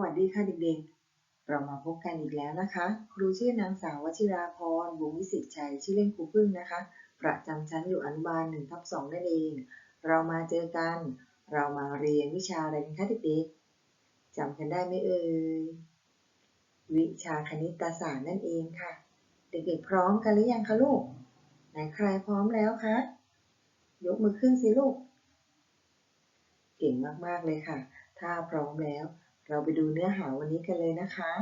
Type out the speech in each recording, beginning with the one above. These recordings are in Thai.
วัสดีค่ะเด็กๆ เรามาพบกันอีกแล้วนะคะ ครูชื่อนางสาววชิราพรวงศ์วิสิตชัย ชื่อเล่นครูพึ่งนะคะ ประจำชั้นอยู่อนุบาลหนึ่งทับสองนั่นเอง เรามาเจอกัน เรามาเรียนวิชาอะไรกันคะเด็กๆจำกันได้ไหมเอ่ย วิชาคณิตศาสตร์นั่นเองค่ะ เด็กๆพร้อมกันหรือยังคะลูก ไหนใครพร้อมแล้วคะ ยกมือขึ้นสิลูก เก่งมากๆเลยค่ะ ถ้าพร้อมแล้ว เราไปดูเนื้อหาวันนี้กันเลยนะคะ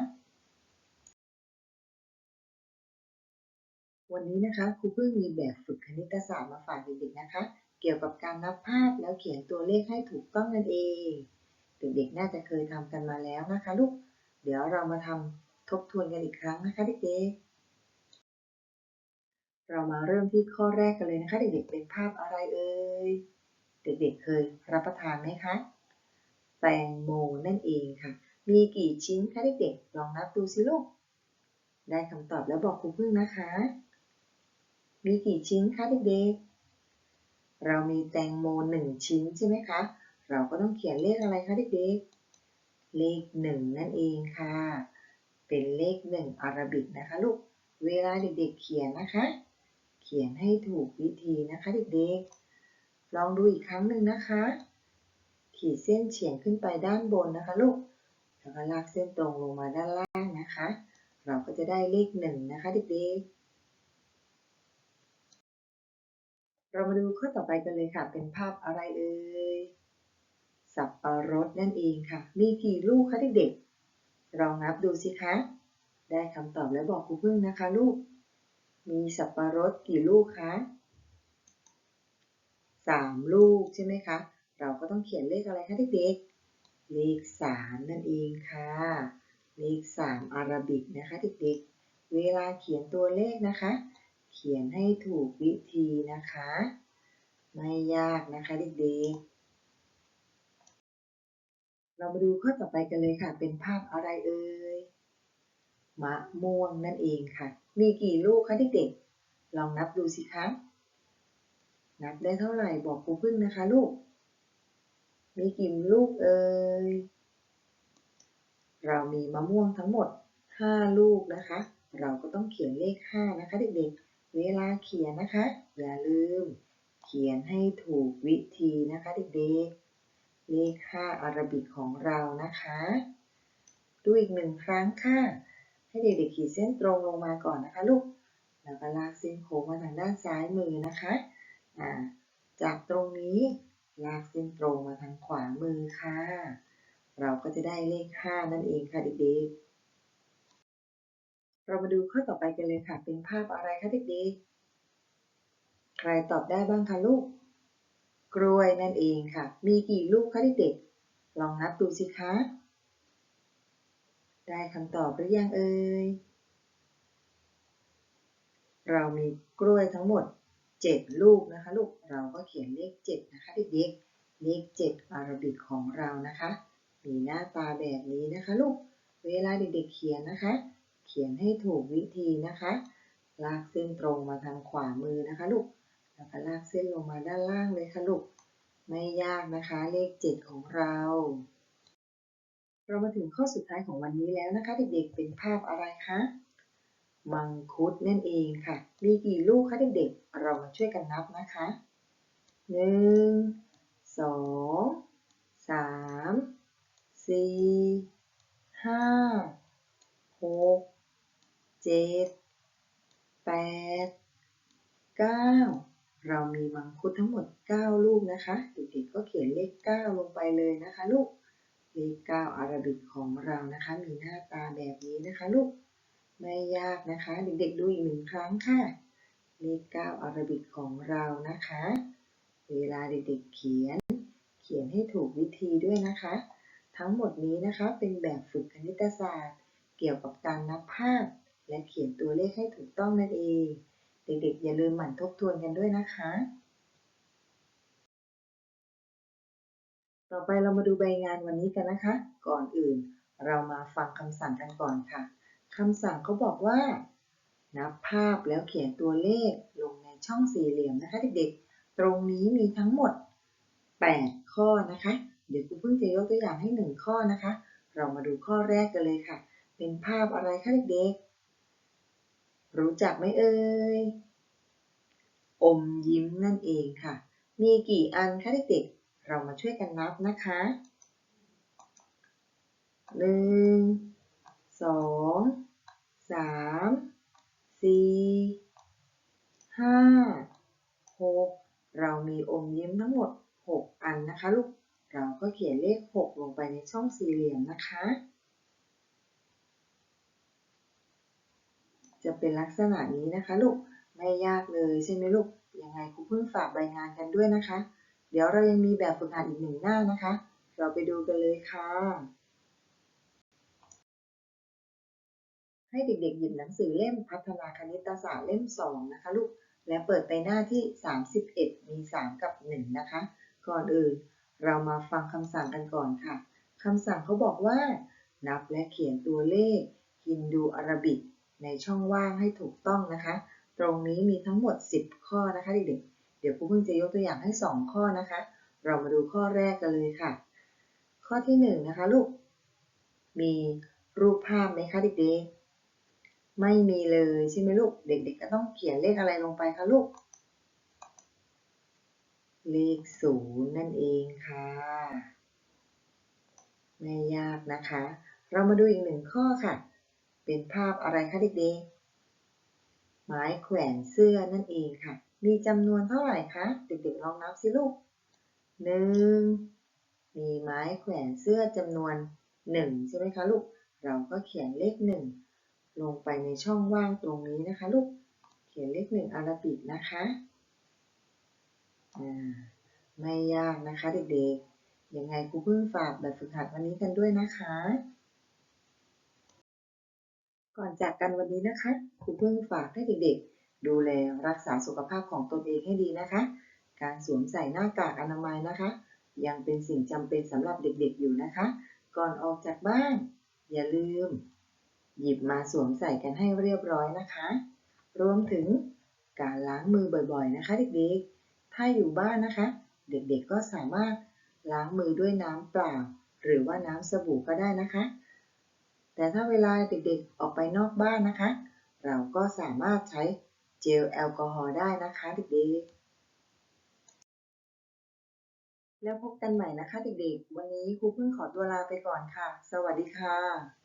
วันนี้นะคะครูเพิ่งมีแบบฝึกคณิตศาสตร์มาฝากเด็กๆนะคะ เกี่ยวกับการนับภาพแล้วเขียนตัวเลขให้ถูกต้องนั่นเอง เด็กๆน่าจะเคยทำกันมาแล้วนะคะลูก เดี๋ยวเรามาทำทบทวนกันอีกครั้งนะคะเด็กๆ เรามาเริ่มที่ข้อแรกกันเลยนะคะ เด็กๆเป็นภาพอะไรเอ่ย เด็กๆเคยรับประทานไหมคะ ตงโมนั่นเองค่ะ มีกี่ชิ้นคะเด็กๆ ลองนับดูสิลูก ได้คำตอบแล้วบอกครูพึ่งนะคะ มีกี่ชิ้นคะเด็กๆ เรามีแตงโมหนึ่งชิ้นใช่ไหมคะ เราก็ต้องเขียนเลขอะไรคะเด็กๆ เลขหนึ่งนั่นเองค่ะ เป็นเลขหนึ่งอารบิกนะคะลูก เวลาเด็กๆเขียนนะคะ เขียนให้ถูกวิธีนะคะเด็กๆ ลองดูอีกครั้งหนึ่งนะคะ ขีดเส้นเฉียงขึ้นไปด้านบนนะคะลูก แล้วก็ลากเส้นตรงลงมาด้านล่างนะคะ เราก็จะได้เลขหนึ่งนะคะเด็กๆ เรามาดูข้อต่อไปกันเลยค่ะ เป็นภาพอะไรเอ่ย สับปะรดนั่นเองค่ะ มีกี่ลูกคะเด็กๆลองนับดูสิคะ ได้คำตอบแล้วบอกครูพึ่งนะคะลูก มีสับปะรดกี่ลูกคะสามลูกใช่ไหมคะ เราก็ต้องเขียนเลขอะไรคะเด็กๆ เลขสามนั่นเองค่ะ เลขสามอาราบิกนะคะเด็กๆ เวลาเขียนตัวเลขนะคะ เขียนให้ถูกวิธีนะคะ ไม่ยากนะคะเด็กๆเรามาดูข้อต่อไปกันเลยค่ะ เป็นภาพอะไรเอ่ย มะม่วงนั่นเองค่ะ มีกี่ลูกคะเด็กๆ ลองนับดูสิคะ นับได้เท่าไหร่บอกครูพึ่งนะคะลูก มีกี่ลูกเอ่ย เรามีมะม่วงทั้งหมด 5 ลูกนะคะ เราก็ต้องเขียนเลข 5 นะคะเด็กๆ เวลาเขียนนะคะ อย่าลืม เขียนให้ถูกวิธีนะคะเด็กๆ เลข 5 อาราบิกของเรานะคะดูอีกหนึ่งครั้งค่ะ ให้เด็กๆขีดเส้นตรงลงมาก่อนนะคะลูก แล้วก็ลากเส้นโค้งมาทางด้านซ้ายมือนะคะ จากตรงนี้ ลากเส้นตรงมาทางขวามือค่ะ เราก็จะได้เลข 5 นั่นเองค่ะเด็กๆ เรามาดูข้อต่อไปกันเลยค่ะ เป็นภาพอะไรคะเด็กๆ ใครตอบได้บ้างคะลูก กล้วยนั่นเองค่ะ มีกี่ลูกคะเด็กๆ ลองนับดูสิคะ ได้คำตอบหรือยังเอ่ย เรามีกล้วยทั้งหมด 7 ลูกนะคะ ลูกเราก็เขียนเลข 7 นะคะเด็กๆเลข7อาราบิกของเรานะคะ มีหน้าตาแบบนี้นะคะ ลูกเวลาเด็กๆเขียนนะคะ เขียนให้ถูกวิธีนะคะลากเส้นตรงมาทางขวามือนะคะ ลูกแล้วก็ลากเส้นลงมาด้านล่างเลยค่ะลูกไม่ยากนะคะเลข 7 ของเรา เรามาถึงข้อสุดท้ายของวันนี้แล้วนะคะ เด็กๆเป็นภาพอะไรคะ มังคุดนั่นเองค่ะ มีกี่ลูกคะเด็กๆ เรามาช่วยกันนับนะคะหนึ่งสองสามสี่ห้าหกเจ็ดแปดเก้าเรามีมังคุดทั้งหมด 9 ลูกนะคะ เด็กๆก็เขียนเลข 9 ลงไปเลยนะคะ ลูก เลข 9อาราบิกของเรานะคะ มีหน้าตาแบบนี้นะคะ ลูก ไม่ยากนะคะ เด็กๆดูอีกหนึ่งครั้งค่ะ เลข9อารบิกของเรานะคะ เวลาเด็กๆเขียน เขียนให้ถูกวิธีด้วยนะคะ ทั้งหมดนี้นะคะเป็นแบบฝึกคณิตศาสตร์ เกี่ยวกับการนับภาพ และเขียนตัวเลขให้ถูกต้องนั่นเอง เด็กๆ อย่าลืมหมั่นทบทวนกันด้วยนะคะ ต่อไปเรามาดูใบงานวันนี้กันนะคะ ก่อนอื่นเรามาฟังคำสั่งกันก่อนค่ะ คำสั่งเขาบอกว่า นับภาพแล้วเขียนตัวเลขลงในช่องสี่เหลี่ยมนะคะเด็กๆ ตรงนี้มีทั้งหมด 8 ข้อนะคะ เดี๋ยวครูเพิ่งจะยกตัวอย่างให้ 1 ข้อนะคะ เรามาดูข้อแรกกันเลยค่ะ เป็นภาพอะไรคะเด็กๆ รู้จักไหมเอ่ย อมยิ้มนั่นเองค่ะ มีกี่อันคะเด็กๆ เรามาช่วยกันนับนะคะหนึ่งสอง สามสี่ห้าหกเรามีอมยิ้มทั้งหมด 6 อันนะคะลูก เราก็เขียนเลข 6 ลงไปในช่องสี่เหลี่ยมนะคะ จะเป็นลักษณะนี้นะคะลูก ไม่ยากเลยใช่ไหมลูก ยังไงครูเพิ่งฝากรายงานกันด้วยนะคะ เดี๋ยวเรายังมีแบบฝึกหัดอีกหนึ่งหน้านะคะ เราไปดูกันเลยค่ะ ให้เด็กๆหยิบหนังสือเล่มพัฒนาคณิตศาสตร์เล่ม 2 นะคะลูก และเปิดไปหน้าที่ 31 มี 3 กับ 1 นะคะ ก่อนอื่นเรามาฟังคำสั่งกันก่อนค่ะ คำสั่งเขาบอกว่า นับและเขียนตัวเลขฮินดูอาราบิก ในช่องว่างให้ถูกต้องนะคะ ตรงนี้มีทั้งหมด 10 ข้อนะคะเด็กๆ เดี๋ยวครูเพิ่งจะยกตัวอย่างให้ 2 ข้อนะคะ เรามาดูข้อแรกกันเลยค่ะ ข้อที่ 1 นะคะลูก มีรูปภาพไหมคะเด็กๆ ไม่มีเลยใช่ไหมลูก เด็กๆก็ต้องเขียนเลขอะไรลงไปคะลูก เลขศูนย์นั่นเองค่ะ ไม่ยากนะคะ เรามาดูอีกหนึ่งข้อค่ะ เป็นภาพอะไรคะเด็กๆ ไม้แขวนเสื้อนั่นเองค่ะ มีจำนวนเท่าไหร่คะ เด็กๆลองนับสิลูกหนึ่ง มีไม้แขวนเสื้อจำนวนหนึ่งใช่ไหมคะลูก เราก็เขียนเลขหนึ่ง ลงไปในช่องว่างตรงนี้นะคะลูก เขียนเลขหนึ่งอาราบิกนะคะอ่าไม่ยากนะคะเด็กๆ ยังไงครูเพิ่งฝากแบบฝึกหัดวันนี้กันด้วยนะคะ ก่อนจากกันวันนี้นะคะครูเพิ่งฝากให้เด็กๆ ดูแลรักษาสุขภาพของตนเองให้ดีนะคะ การสวมใส่หน้ากากอนามัยนะคะ ยังเป็นสิ่งจำเป็นสำหรับเด็กๆอยู่นะคะ ก่อนออกจากบ้าน อย่าลืม หยิบมาสวมใส่กันให้เรียบร้อยนะคะ รวมถึงการล้างมือบ่อยๆ นะคะ เด็กๆ ถ้าอยู่บ้านนะคะ เด็กๆก็สามารถล้างมือด้วยน้ำเปล่า หรือว่าน้ำสบู่ก็ได้นะคะ แต่ถ้าเวลาเด็กๆออกไปนอกบ้านนะคะ เราก็สามารถใช้เจลแอลกอฮอล์ได้นะคะเด็กๆ แล้วพบกันใหม่นะคะเด็กๆ วันนี้ครูเพิ่งขอตัวลาไปก่อนค่ะ สวัสดีค่ะ